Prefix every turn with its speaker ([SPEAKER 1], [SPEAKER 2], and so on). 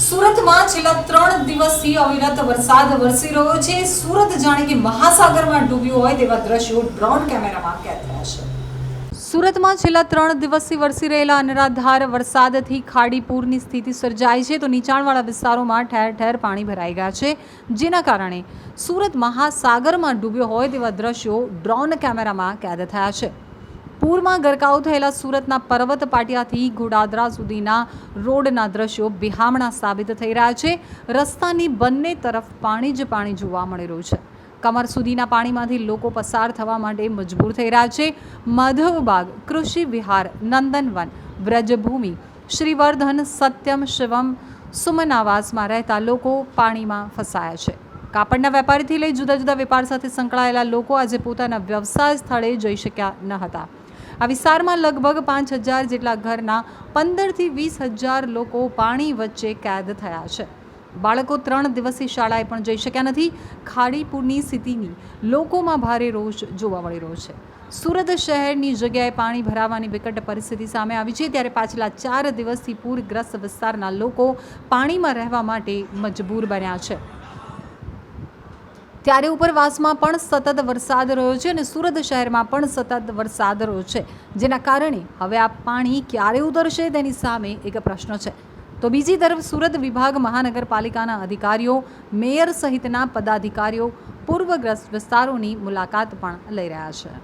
[SPEAKER 1] સુરતમાં છેલ્લા ત્રણ દિવસથી અવિરત વરસાદ વરસી રહ્યો છે. સુરત જાણે કે મહાસાગરમાં ડૂબ્યું હોય તેવા દ્રશ્યો ડ્રોન કેમેરામાં કેદ થયા છે. સુરતમાં છેલ્લા ત્રણ દિવસથી વરસી રહેલા અનરાધાર વરસાદથી ખાડીપુરની સ્થિતિ સર્જાઈ છે. તો નીચાણવાળા વિસ્તારોમાં ઠેર ઠેર પાણી ભરાઈ ગયા છે. જેના કારણે સુરત મહાસાગરમાં ડૂબ્યો હોય તેવા દ્રશ્યો ડ્રોન કેમેરામાં કેદ થયા છે. પૂરમાં ગરકાવ થયેલા સુરતના પર્વત પાટિયાથી ઘોડાદરા સુધીના રોડના દ્રશ્યો બિહામણા સાબિત થઈ રહ્યા છે. રસ્તાની બંને તરફ પાણી જ પાણી જોવા મળી રહ્યું છે. કમર સુધીના પાણીમાંથી લોકો પસાર થવા માટે મજબૂર થઈ રહ્યા છે. માધવબાગ કૃષિ વિહાર, નંદનવન, વ્રજભૂમિ, શ્રીવર્ધન, સત્યમ, શિવમ સુમન આવાસમાં રહેતા લોકો પાણીમાં ફસાયા છે. કાપડના વેપારીથી લઈ જુદા જુદા વેપાર સાથે સંકળાયેલા લોકો આજે પોતાના વ્યવસાય સ્થળે જઈ શક્યા ન હતા. આ વિસ્તારમાં લગભગ પાંચ હજાર જેટલા ઘરના પંદરથી વીસ હજાર લોકો પાણી વચ્ચે કેદ થયા છે. બાળકો ત્રણ દિવસથી શાળાએ પણ જઈ શક્યા નથી. ખાડીપુરની સ્થિતિની લોકોમાં ભારે રોષ જોવા મળી રહ્યો છે. સુરત શહેરની જગ્યાએ પાણી ભરાવાની વિકટ પરિસ્થિતિ સામે આવી છે ત્યારે પાછલા ચાર દિવસથી પૂરગ્રસ્ત વિસ્તારના લોકો પાણીમાં રહેવા માટે મજબૂર બન્યા છે. ત્યારે ઉપરવાસમાં પણ સતત વરસાદ રહ્યો છે અને સુરત શહેરમાં પણ સતત વરસાદ રહ્યો છે. જેના કારણે હવે આ પાણી ક્યારે ઉતરશે તેની સામે એક પ્રશ્ન છે. તો બીજી તરફ સુરત વિભાગ મહાનગરપાલિકાના અધિકારીઓ, મેયર સહિતના પદાધિકારીઓ પૂર્વગ્રસ્ત વિસ્તારોની મુલાકાત પણ લઈ રહ્યા છે.